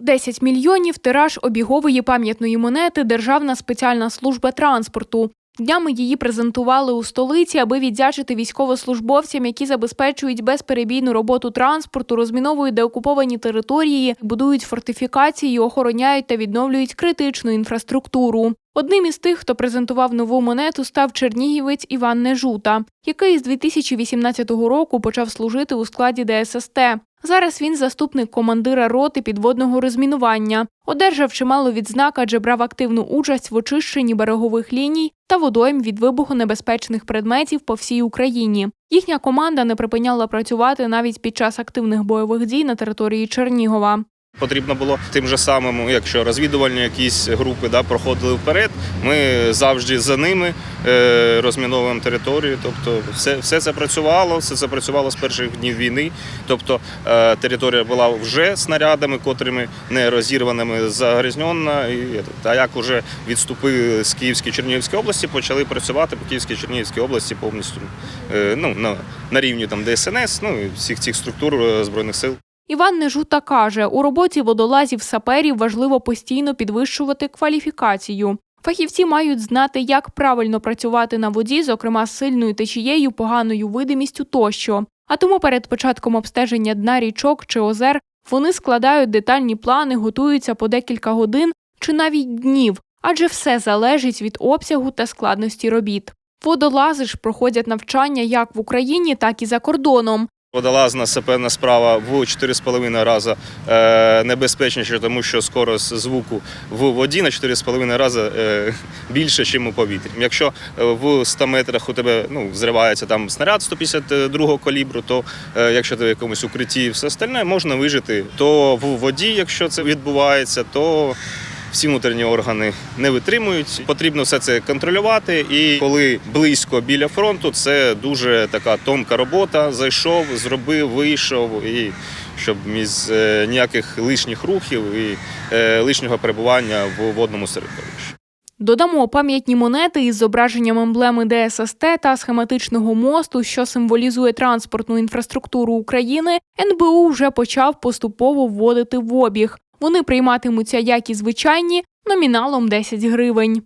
10 мільйонів тираж обігової пам'ятної монети Державна спеціальна служба транспорту. Днями її презентували у столиці, аби віддячити військовослужбовцям, які забезпечують безперебійну роботу транспорту, розміновують деокуповані території, будують фортифікації, охороняють та відновлюють критичну інфраструктуру. Одним із тих, хто презентував нову монету, став чернігівець Іван Нежута, який з 2018 року почав служити у складі ДССТ. Зараз він заступник командира роти підводного розмінування. Одержав чимало відзнак, адже брав активну участь в очищенні берегових ліній та водойм від вибухонебезпечних предметів по всій Україні. Їхня команда не припиняла працювати навіть під час активних бойових дій на території Чернігова. Потрібно було тим же самим, якщо розвідувальні якісь групи да, проходили вперед, ми завжди за ними е, розміновуємо територію. Тобто, все, все це працювало, все це працювало з перших днів війни. Тобто е, територія була вже снарядами, котрими не розірваними загрязнена. І, а як уже відступили з Київської Чернігівської області, почали працювати по Київській Чернігівській області повністю е, ну, на, на рівні там ДСНС, ну і всіх цих структур е, збройних сил. Іван Нежута каже, у роботі водолазів саперів важливо постійно підвищувати кваліфікацію. Фахівці мають знати, як правильно працювати на воді, зокрема з сильною течією, поганою видимістю тощо. А тому перед початком обстеження дна річок чи озер вони складають детальні плани, готуються по декілька годин чи навіть днів, адже все залежить від обсягу та складності робіт. Водолази ж проходять навчання як в Україні, так і за кордоном. Водолазна саперна справа в 4,5 рази е, небезпечніше, тому що скорость звуку в воді на 4,5 рази е, більше, ніж у повітрі. Якщо е, в 100 метрах у тебе ну, зривається там снаряд 152 калібру, то якщо ти в якомусь укритті і все остальне, можна вижити. То в воді, якщо це відбувається, то всі внутрішні органи не витримують. Потрібно все це контролювати. І коли близько біля фронту, це дуже така тонка робота. Зайшов, зробив, вийшов і. Щоб без е, ніяких лишніх рухів і е, лишнього перебування в водному середовищі. Додамо пам'ятні монети із зображенням емблеми ДССТ та схематичного мосту, що символізує транспортну інфраструктуру України. НБУ вже почав поступово вводити в обіг. Вони прийматимуться як і звичайні номіналом 10 гривень.